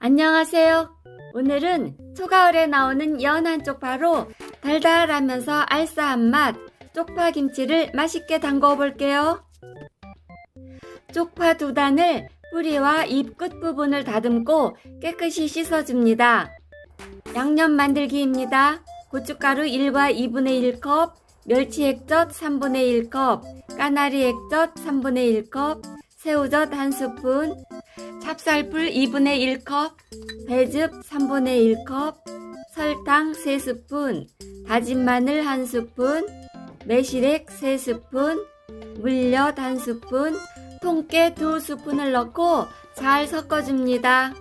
안녕하세요. 오늘은 초가을에 나오는 연한 쪽파로 달달하면서 알싸한 맛 쪽파 김치를 맛있게 담궈 볼게요. 쪽파 두 단을 뿌리와 잎 끝부분을 다듬고 깨끗이 씻어줍니다. 양념 만들기입니다. 고춧가루 1과 2분의 1컵, 멸치 액젓 3분의 1컵, 까나리 액젓 3분의 1컵, 새우젓 1스푼, 찹쌀풀 2분의 1컵, 배즙 3분의 1컵, 설탕 3스푼, 다진 마늘 1스푼, 매실액 3스푼, 물엿 1스푼, 통깨 2스푼을 넣고 잘 섞어줍니다.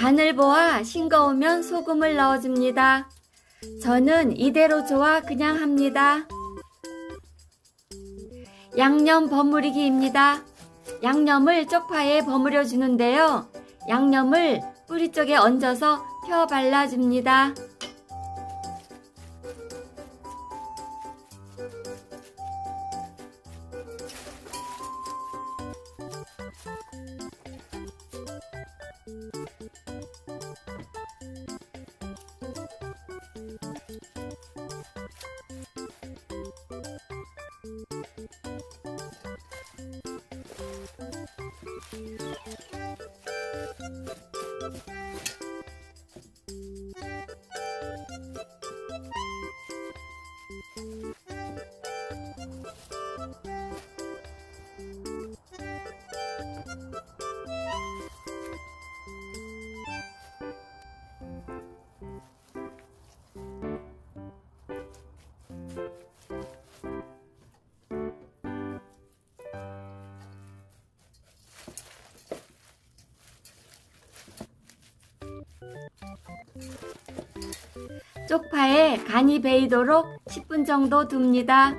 간을 보아 싱거우면 소금을 넣어줍니다. 저는 이대로 좋아 그냥 합니다. 양념 버무리기입니다. 양념을 쪽파에 버무려 주는데요. 양념을 뿌리 쪽에 얹어서 펴 발라줍니다. 쪽파에 간이 배이도록 10분 정도 둡니다.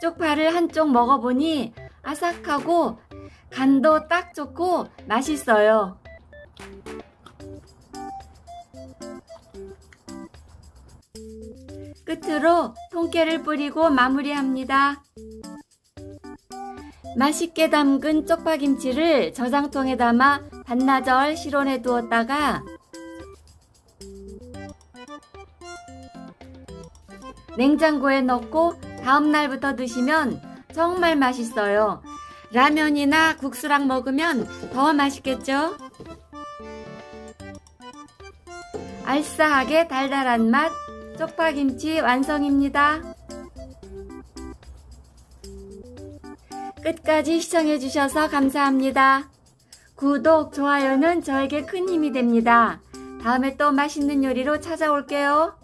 쪽파를 한쪽 먹어보니 아삭하고 간도 딱 좋고 맛있어요. 끝으로 통깨를 뿌리고 마무리합니다. 맛있게 담근 쪽파김치를 저장통에 담아 반나절 실온에 두었다가 냉장고에 넣고 다음 날부터 드시면 정말 맛있어요. 라면이나 국수랑 먹으면 더 맛있겠죠? 알싸하게 달달한 맛 쪽파김치 완성입니다. 끝까지 시청해주셔서 감사합니다. 구독, 좋아요는 저에게 큰 힘이 됩니다. 다음에 또 맛있는 요리로 찾아올게요.